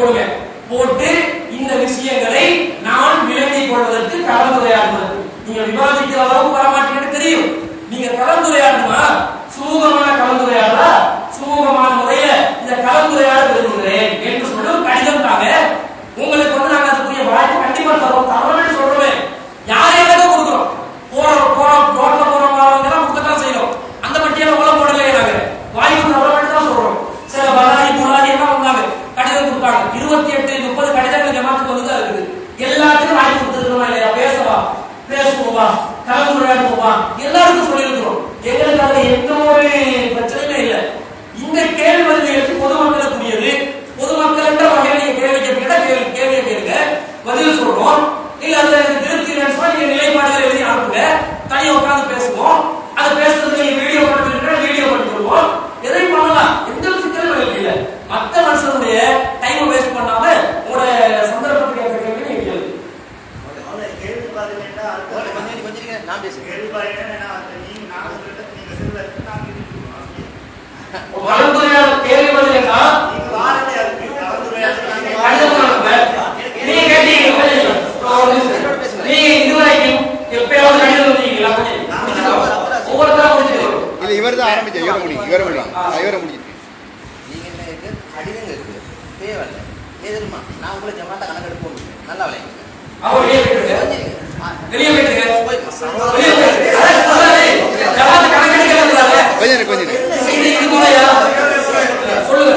போடுங்க. போட்டு இந்த விஷயங்களை நான் விளங்கிக் கொள்வதற்கு பேசுவோமா கலந்துரையாடுவோமா எல்லாருக்கும் சொல்லியிருக்கிறோம் எங்களுக்கு அதுல எந்த ஒரு பிரச்சனையுமே இல்லை. இந்த கேள்வி பதில்களுக்கு பொதுமக்களுக்குரியது. பொதுமக்கள் என்ற வகையில் நீங்க கேள்வி கேட்பீங்க கேள்வி கேள்வியை கேளுங்க. பதில் சொல்றோம். இல்ல அதுல எனக்கு திருப்தி இல்லைன்னு நீங்க நிலைப்பாடுகள் எழுதி அனுப்புங்க. தனியாக உட்காந்து பேசுவோம். அது பேசுறதுக்கு நீங்க வீடியோ பண்ணுறீங்க வீடியோ பண்ணி கொடுப்போம் எதை பண்ணலாம் எந்த ஒரு சிக்கலும் எங்களுக்கு இல்ல மத்த மனுஷனுடைய டைம் வேஸ்ட் பண்ணாம உங்களோட சந்தர்ப்பத்துக்கு ஏற்ற கேள்வி நீங்க கேளுங்க அவனை கேள்வி பாருங்கன்னா அடுத்த கொஞ்சம் கொஞ்சம் கொஞ்சம் இருங்க, நான் பேசுறேன் கேள்வி பாருங்கன்னா அந்த நீங்க நான் சொல்லிட்டு நீங்க சிறுவர் நான் இருக்கணும் கலந்துரையாடல் கேள்வி பதிலுக்கா நீங்க வாரத்தை அதுக்கு கலந்துரையாடல் கடிதம் அனுப்புங்க. நீங்க கேட்டீங்க கொஞ்சம் நீங்க இதுவரைக்கும் எப்பயாவது கடிதம் வந்தீங்களா ஒவ்வொருத்தரும் முடிச்சுக்கணும் இல்ல இவர் தான் ஆரம்பிச்சார். இவரை முடியும் இவரை முடியும் இவரை முடியும் நீங்க என்ன இருக்கு? கடிதங்கள் இருக்கு. தேவையில்ல. எதிர்மா நான் உங்களை ஜமாத்தா கணக்கெடுப்பு போட்டு நல்லா விளையாடுங்க வெளியே போயிட்டு கொஞ்சம் கொஞ்சம் சொல்லுங்க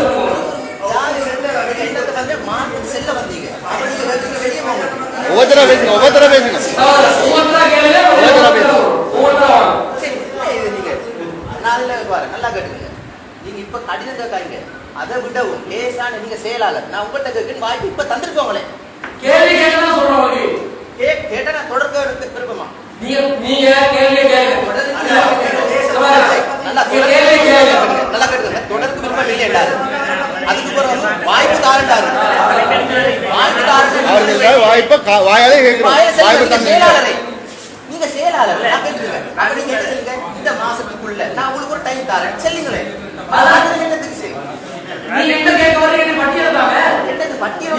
செல்ல வந்தீங்க ஒவ்வொருத்தரா பேசுங்க ஒவ்வொருத்தரா பேசுங்க ஒவ்வொருத்தரா சரி நீங்க பாரு நல்லா கேட்டுங்க நீங்க இப்ப கடிதம் கேட்காங்க அதை விடவும் லேசான நீங்க செயலாளர் நான் உங்கள்கிட்ட கேட்க வாய்ப்பு இப்ப தந்திருக்கோங்களே கேள்வி கேட்கலாம். கேட்டா நான் தொடர்க்க இருக்கு விருப்பமா? நீங்க நீங்க கேள்வி கேளுங்க. நல்லா நல்லா நீங்க கேள்வி கேளுங்க. நல்லா கேட்டுங்க தொடர்க்கு விருப்பம் இல்லை என்றாரு அதுக்கு பிறகு வாய்ப்பு தாரண்டாரு வாய்ப்பு தாரண்டாரு வாய்ப்பை வாயாலே செல்ல வாய்ப்பு நீங்க செயலாளரே. நீங்க செயலாளர் நான் கேட்டுக்கிறேன். அப்ப நீங்க என்ன சொல்லுங்க இந்த மாசத்துக்குள்ள நான் உங்களுக்கு ஒரு டைம் தரேன். செல்லுங்களேன் அது என்னத்துக்கு சரி நீங்க என்ன கேட்க வரீங்க? பட்டியல் தாங்க என்னது பட்டியல்